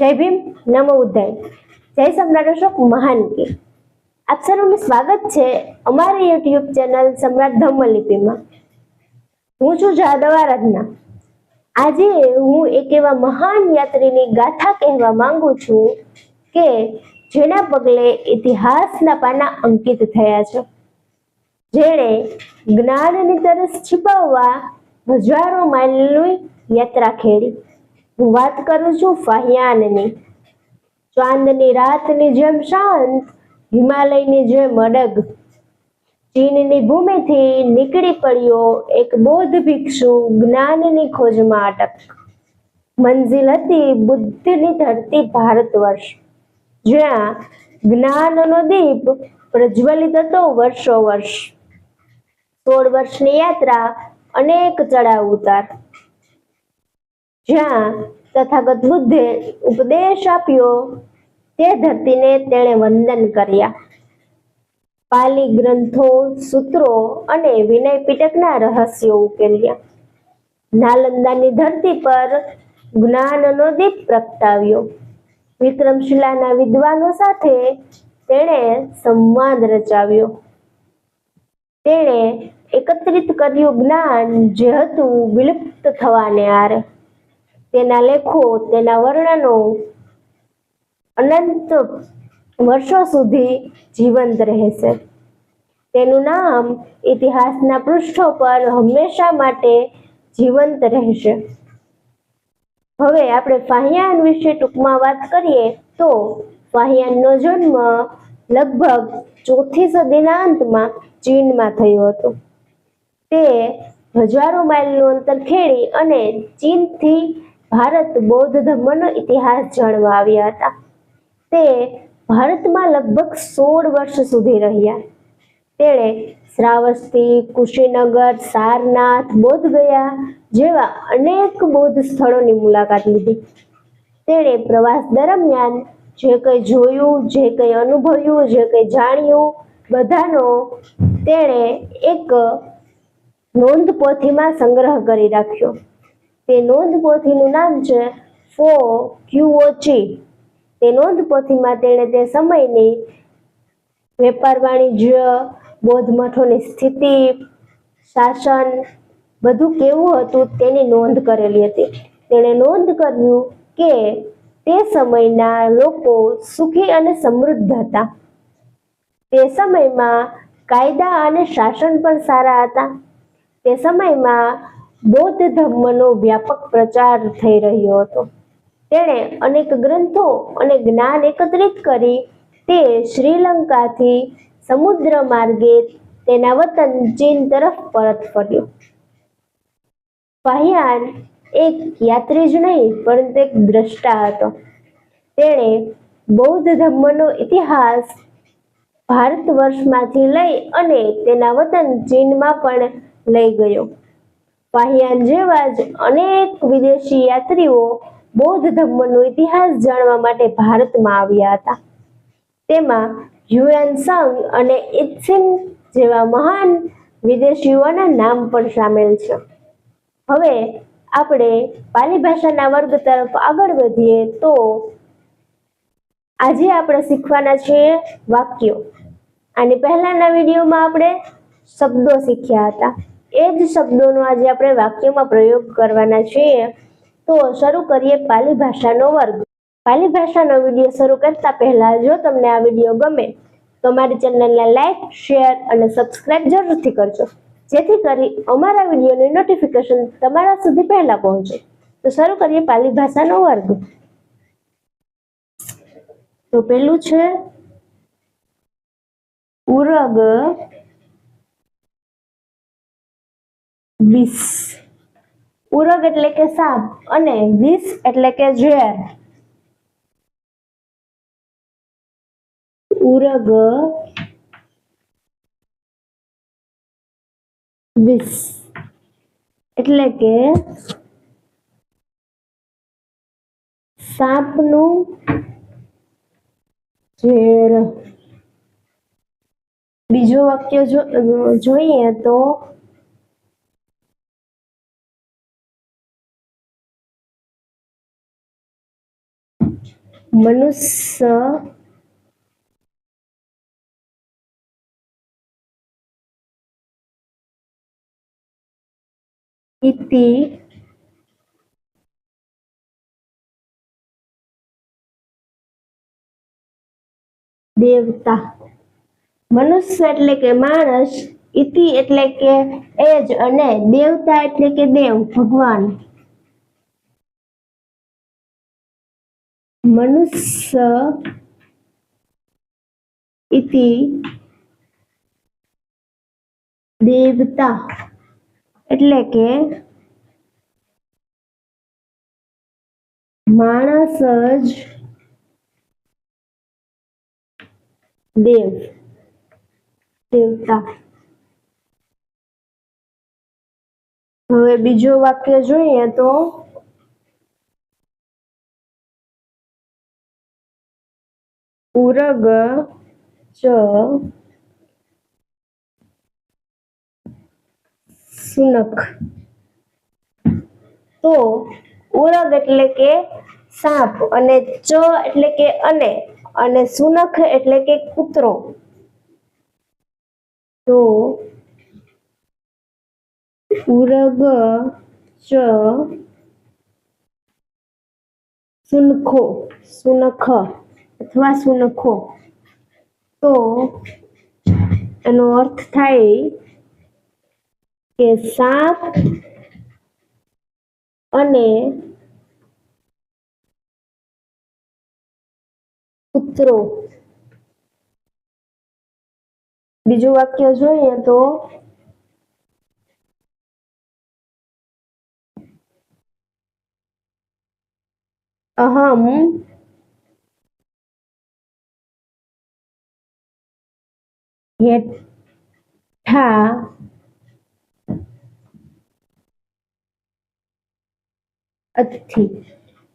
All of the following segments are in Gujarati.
જય ભીમ, નમો ઉદય જય સમ્રાટ અશોક મહાન કે. આપ સર્વનું સ્વાગત છે અમારી યુટ્યુબ ચેનલ સમ્રાટ ધમ્મલિપિમાં હું છું જાદવ આરાધના. આજે હું એક એવા મહાન યાત્રીની ગાથા કહેવા માંગુ છું કે જેના પગલે ઇતિહાસના પાના અંકિત થયા છે. જેણે જ્ઞાનની તરસ छिપાવવા હજારો માઇલની યાત્રા ખેડી. હું વાત કરું છું ફહિયાનની. ચાંદની રાતની જેમ શાંત, હિમાલયની જેમ અડગ. ચીનની ભૂમિથી નીકળી પડ્યો એક બૌદ્ધ ભિક્ષુ જ્ઞાનની ખોજમાં અટક. મંજિલ હતી બુદ્ધની ધરતી ભારત વર્ષ. જ્યાં જ્ઞાનનો દીપ પ્રજ્વલિત હતો વર્ષો વર્ષ. સોળ વર્ષની યાત્રા અનેક ચડાવ ઉતાર. જ્યાં તથાગત બુદ્ધે ઉપદેશ આપ્યો. તે ધરતીને તેણે વંદન કર્યા. પાલી ગ્રંથો, સૂત્રો અને વિનય પીટકના રહસ્યો ઉકેલ્યા. નાલંદાની ધરતી પર જ્ઞાનનો દીપ પ્રગટાવ્યો. વિક્રમશિલાના વિદ્વાનો સાથે તેણે સંવાદ રચાવ્યો. તેણે એકત્રિત કર્યું જ્ઞાન જે હતું વિલુપ્ત થવાને આરે. તેના લેખો, તેના વર્ણનો અનંત વર્ષો સુધી જીવંત રહેશે. તેનું નામ ઇતિહાસના પૃષ્ઠો પર હંમેશા માટે જીવંત રહેશે. હવે આપણે ફાહિયાન વિશે ટૂંકમાં વાત કરીએ તો ફાહિયાનનો જન્મ લગભગ ચોથી સદીના અંતમાં ચીનમાં થયો હતો. તે હજારો માઇલનું અંતર ખેડી અને ચીનથી ભારત બૌદ્ધ ધર્મનો ઇતિહાસ જાણવા આવ્યા હતા. તે ભારતમાં લગભગ સોળ વર્ષ સુધી રહ્યા. તેણે શ્રાવસ્તી, કુશીનગર, સારનાથ બોધગયા જેવા અનેક બૌદ્ધ સ્થળોની મુલાકાત લીધી. તેણે પ્રવાસ દરમિયાન જે કંઈ જોયું, જે કંઈ અનુભવ્યું, જે કંઈ જાણ્યું, બધાનો તેણે એક નોંધ પોથીમાં સંગ્રહ કરી રાખ્યો. તે નોંધ પોથીનું નામ છે ફો ક્યુઓચી. તે નોંધ પોથીમાં તેણે તે સમયની વેપાર વાણિજ્ય બૌદ્ધ મઠોની સ્થિતિ, શાસન બધું કેવું હતું તેની નોંધ કરેલી હતી. તેણે નોંધ કર્યું કે તે સમયના લોકો સુખી અને સમૃદ્ધ હતા. તે સમયમાં કાયદા અને શાસન પણ સારા હતા. તે સમયમાં બૌદ્ધ ધર્મનો વ્યાપક પ્રચાર થઈ રહ્યો હતો. તેણે અનેક ગ્રંથો અને જ્ઞાન એકત્રિત કરી તે શ્રીલંકાથી સમુદ્ર માર્ગે તેના વતન ચીન તરફ પરત ફર્યો. ફાહિયાન એક યાત્રી જ નહીં, પરંતુ એક દ્રષ્ટા હતો. તેણે બૌદ્ધ ધર્મનો ઇતિહાસ ભારત વર્ષમાંથી લઈ અને તેના વતન ચીનમાં પણ લઈ ગયો. પાહિયાન જેવા જ અનેક વિદેશી યાત્રીઓ બૌદ્ધ ધર્મનો ઇતિહાસ જાણવા માટે ભારતમાં આવ્યા હતા. તેમાં હ્યુએન સંગ અને ઇત્સિન જેવા મહાન વિદેશીઓના નામ પણ સામેલ છે. હવે આપણે પાલી ભાષાના વર્ગ તરફ આગળ વધીએ તો આજે આપણે શીખવાના છીએ વાક્યો. આની પહેલાના વિડીયોમાં આપણે શબ્દો શીખ્યા હતા. એ જ શબ્દોનો આજે આપણે વાક્યમાં પ્રયોગ કરવાના છીએ. તો શરૂ કરીએ પાલી ભાષાનો વર્ગ. પાલી ભાષાનો વીડિયો શરૂ કરતા પહેલા જો તમને આ વીડિયો ગમે, તો મારી ચેનલને લાઈક, શેર અને સબસ્ક્રાઇબ જરૂરથી કરજો. જેથી કરી અમારા વિડીયોની નોટિફિકેશન તમારા સુધી પહેલા પહોંચે. તો શરૂ કરીએ પાલી ભાષાનો વર્ગ. તો પેલું છે, ઉરગ વિષ ઉરગ એટલે કે સાપ અને વીસ એટલે કે ઝેર. ઉરગ વીસ. એટલે કે સાપનું ઝેર. બીજો વાક્ય જોઈએ તો મનુષ્ય દેવતા મનુષ્ય એટલે કે માણસ ઇતિ એટલે કે એજ અને દેવતા એટલે કે દેવ ભગવાન મનુષ્ય ઇતિ દેવતા એટલે કે માણસ જ દેવ દેવતા હવે બીજો વાક્ય જોઈએ તો ઉરગ ચ સુનખ તો ઉરગ એટલે કે સાપ અને ચ એટલે કે અને અને સુનખ એટલે કે કૂતરો. તો ઉરગ ચ સુનખો, સુનખ. અથવા સુનખો. તો એનો અર્થ થાય કે સાપ અને કૂતરો. બીજું વાક્ય જોઈએ તો અહમ હેઠા અથી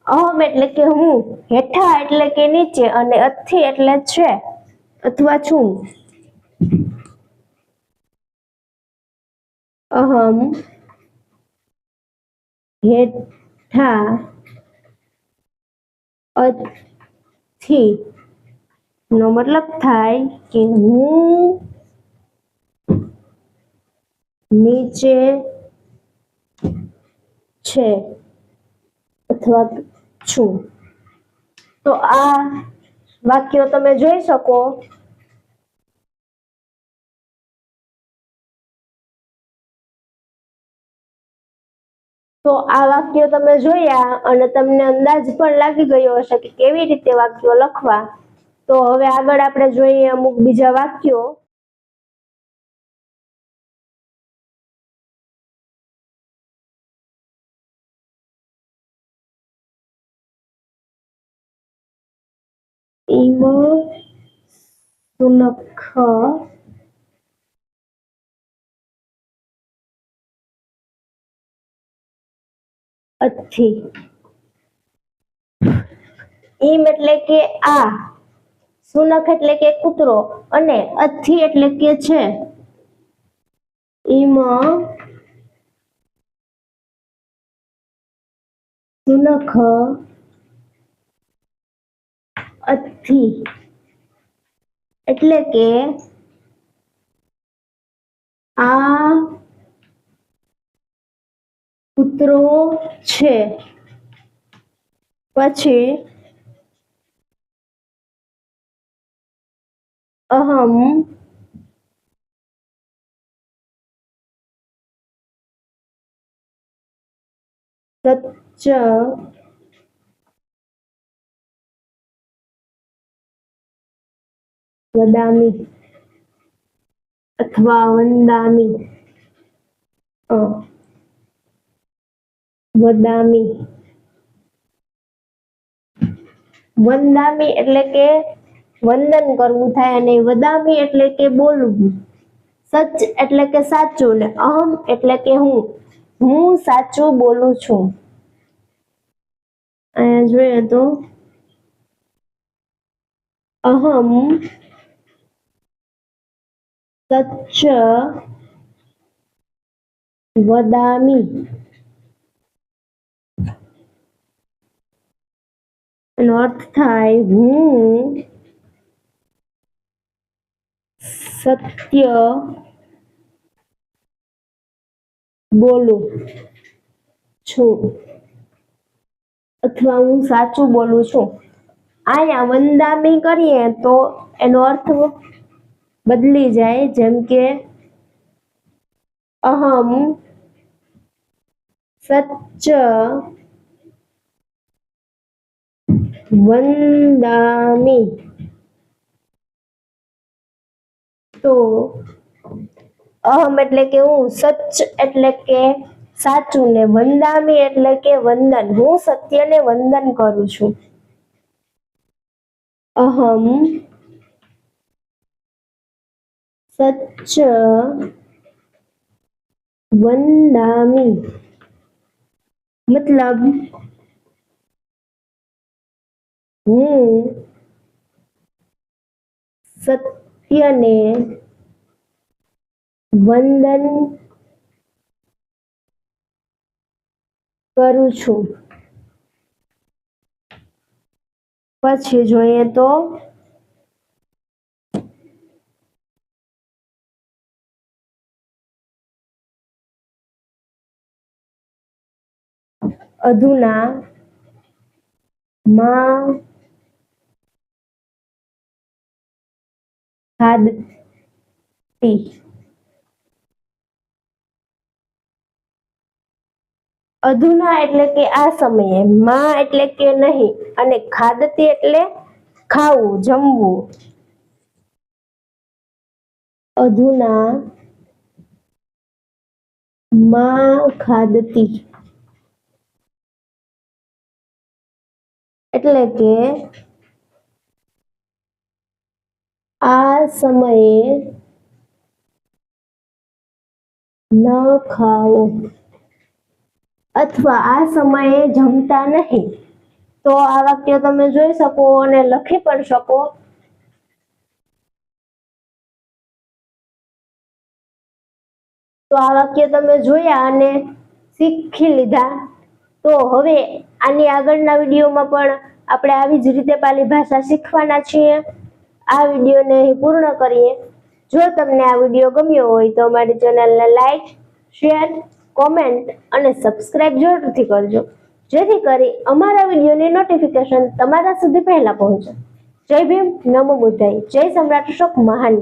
અહમ એટલે કે હું. હેઠા એટલે કે નીચે અને અથી એટલે છે. અથવા છું. અહમ હેઠા અથી નો મતલબ થાય કે હું નીચે છે અથવા છું. તો આ વાક્યો તમે જોઈ શકો. તો આ વાક્યો તમે જોયા અને તમને અંદાજ પણ લાગી ગયો હશે કે કેવી રીતે વાક્યો લખવા. તો હવે આગળ આપણે જોઈએ અમુક બીજા વાક્યો. સુનખ. અથી ઈમ એટલે કે આ. સુનખ એટલે કે કૂતરો અને અથી એટલે કે છે. ઈમ સુનખ અથી એટલે કે આ કૂતરો છે. પછી અહમ સચ્ચ વદામી અથવા વંદામી વદામી વંદામી એટલે કે વંદન કરવું થાય અને વદામી એટલે કે બોલવું. સચ એટલે કે સાચું ને અહમ એટલે કે હું. હું સાચું બોલું છું. અહીંયા જોઈએ તો, અહમ સચ વદામી અર્થ થાય હું સત્ય બોલું છું અથવા હું સાચું બોલું છું. આયા વંદામી કરીએ તો એનો અર્થ બદલી જાય, જેમ કે અહમ સચ્ચ વંદામી. તો અહમ એટલે કે હું સચ એટલે કે સાચું ને વંદામી એટલે કે વંદન. હું સત્યને વંદન કરું છું. અહમ સચ્ચ વંદામી. મતલબ હું સત્યને વંદન કરું છું. પછી જોઈએ તો અધુના માં ખાદતી અધુના એટલે કે આ સમયે, માં એટલે કે નહીં, અને ખાદતી એટલે ખાવું, જમવું. અધુના માં ખાદતી એટલે કે આ સમયે ન ખાઓ. અથવા આ સમયે જમતા નહીં. તો આ વાક્ય તમે જોઈ શકો અને લખી પણ શકો. તો આ વાક્ય તમે જોયા અને શીખી લીધા. તો હવે આની આગળના વિડીયોમાં પણ આપણે આવી જ રીતે પાલી ભાષા શીખવાના છીએ. આ વિડીયોને પૂર્ણ કરીએ. જો તમને આ વીડિયો ગમ્યો હોય તો અમારી ચેનલને લાઈક, શેર, કોમેન્ટ અને સબસ્ક્રાઇબ જરૂરથી કરજો. જેથી કરી અમારા વિડીયોની નોટિફિકેશન તમારા સુધી પહેલા પહોંચે. જય ભીમ, નમો બુદ્ધાય. જય સમ્રાટ અશોક મહાન